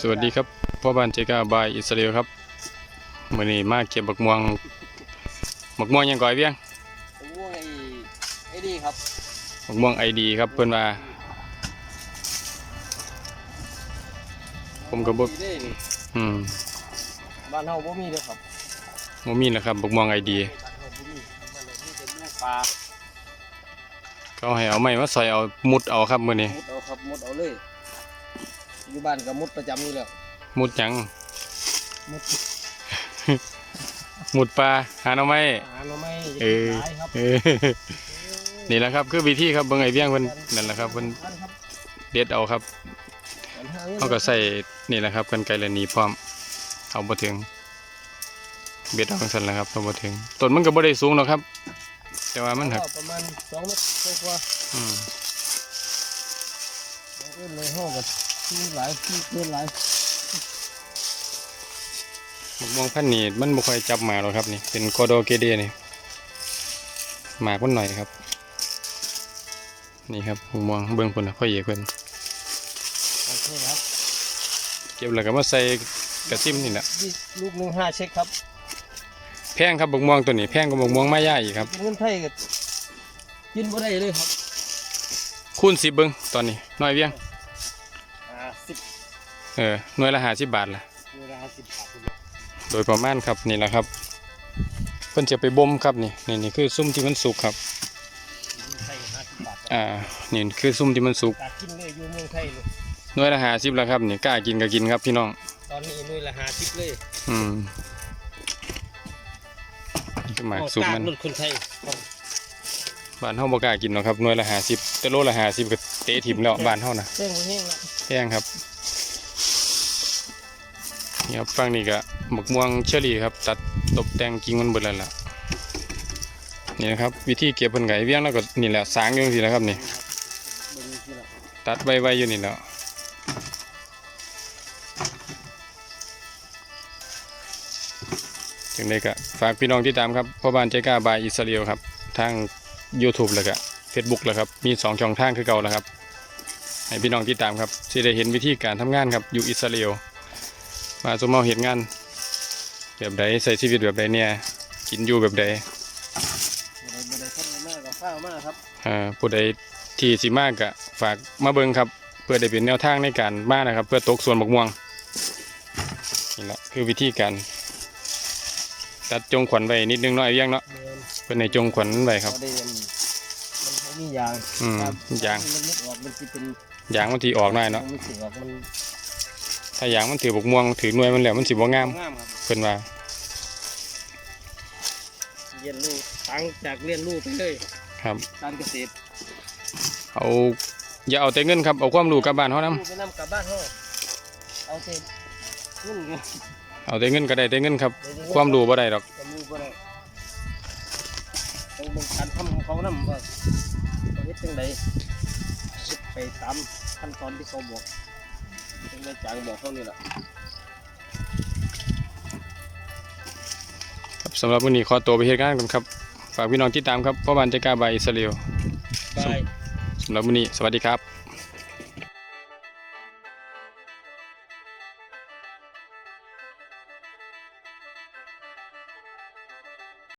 สวัสดีครับพ่อบ้านเจกาบายอิสราเอลครับมื้อนี้มาเก็บบักม่วงบักม่วงหยังก่อยเวียงผมว่าไอ้ไอ้นี่ครับบักม่วงไอดีครับเพิ่นว่าผมก็บ่มีเด้นี่อืมบ้านเฮาบ่มีเด้อครับบ่มีนะครับบักม่วงไอดีบ้านเฮาบ่มีบ้านเรามีแต่ลูกปลาเขาให้เอาไม้มาใส่เอามุดเอาครับมื้อนี้มุดเอาครับมุดเอาเลย อยู่บ้านก็มุดประจำอยู่แล้วมุดหยัง มุดมุดปลาหาหน่อไม้หาหน่อไม้เออหลายครับเออนี่แหละครับ คือวิธีครับเบิ่งไอเวียงเพิ่นนั่นแหละครับเพิ่นอันครับเด็ดเอาครับอันหงินเขาก็ใส่นี่แหละครับกันไกลและหนีพร้อมเอาบ่ถึง เบ็ดเอาจังซั่นแหละครับเอาบ่ถึงต้นมันก็บ่ได้สูงหรอกครับ แต่ว่ามันหักประมาณ2เมตรกว่าอืมๆเอาเอิ้นเลยเฮาก็ มีหลายมีเกินหลายมะม่วงพันธุ์นี้มันบ่ค่อยจับหมาหรอกครับนี่ เป็นโคโดเกเดนี่หมากมันหน่อยครับ นี่ครับมะม่วงเบิ่งพุ่นน่ะพ่อเอกเพิ่นโอเคครับเก็บแล้วก็มาใส่กระซิมนี่แหละนี่ลูกหนึงห้าเช็คครับแพงครับมะม่วงตัวนี้แพงกว่ามะม่วงมายาอีกครับเป็นเงินไทยก็กินบ่ได้เลยครับคูณ10เบิ่งตอนนี้น้อยเวียงอ่าสิบ เออหน่วยละ50บาทล่ะเวลาสิบบาทเลยโดยประมาณครับนี่แหละครับเพิ่นจะไปบ่มครับนี่นี่นี่คือซุ้มที่มันสุกครับไทยห้าสิบบาทอ่านี่คือซุ้มที่มันสุกจากกินเลยอยู่เมืองไทยเลยหน่วยละ50แล้วครับนี่กล้ากินก็กินครับพี่น้องตอนนี้หน่วยละห้าสิบเลยอืมนี่คือหมากสุกมันรถคนไทยบ้านเฮาบ่กล้ากินหรอกครับหน่วยละ50แต่โลละ50ก็เตะถิ่มแล้วบ้านเฮานะแจ้งไว้แห้งละแพงครับ นี่ครับฝั่งนี้ก็หมกม่วงเชอรี่ครับ ตัดตบแต่งกิ่งมันเบิดแล้วล่ะนี่นะครับ วิธีเก็บเพิ่นไก่เวียงแล้วก็นี่แหละสางอยู่จังซี่นะครับนี่ตัดไวๆอยู่นี่แล้วจึงได้ก็ฝากพี่น้องที่ตามครับพ่อบ้านใจกล้าบายอิสราเอลครับทาง YouTube แล้วก็ Facebook แล้วครับมี 2 ช่องทางคือเก่าแล้วครับให้พี่น้องที่ตามครับที่ได้เห็นวิธีการทำงานครับอยู่อิสราเอล มาสมเอาเห็นงาน แบบใดใส่ชีวิตแบบใดเนี่ย กินอยู่แบบใดบ่ได้บ่ได้ทำมากกับข้าวมากครับอ่าผู้ใดที่สิมากก็ฝากมาเบิ่งครับ เพื่อได้เป็นแนวทางในการมานะครับ เพื่อตกส่วนบกม่วงนี่แหละคือวิธีการตัดจงขวัญไว้นิดนึงเนาะไอ้เวียงเนาะเดินเพื่อในจงขวัญไว้ครับบ่ได้อันมันบ่มียางอืมครับยางมันนึกออกมันสิเป็นยางมันทีออกหน่อยเนาะมันสิออกมัน ถ้ายางมันถือบกม่วงถือหน่วยมันแล้วมันสิบ่งามงามครับเพิ่นว่าเรียนรู้ตั้งจากเรียนรู้ไปเลยครับการเกษตรเอาอย่าเอาแต่เงินครับเอาความรู้กลับบ้านเฮานํรู้ไปนำกลับบ้านเฮาเอาแต่เงินเงินเอาแต่เงินก็ได้แต่เงินครับ ความรู้บ่ได้ดอกความรู้บ่ได้ต้องเบิ่งการทำของเขานำว่าเขาเฮ็ดจังไดเฮ็ดไปตามขั้นตอนที่เขาบอก จังไดจางบอกเขานี่ล่ะครับสำหรับวันนี้ขอตัวไปเฮ็ดงานก่อนครับ ฝากพี่น้องติดตามครับพ่อบ้านใจกล้าบายอิสราเอลบาย สำหรับวันนี้สวัสดีครับ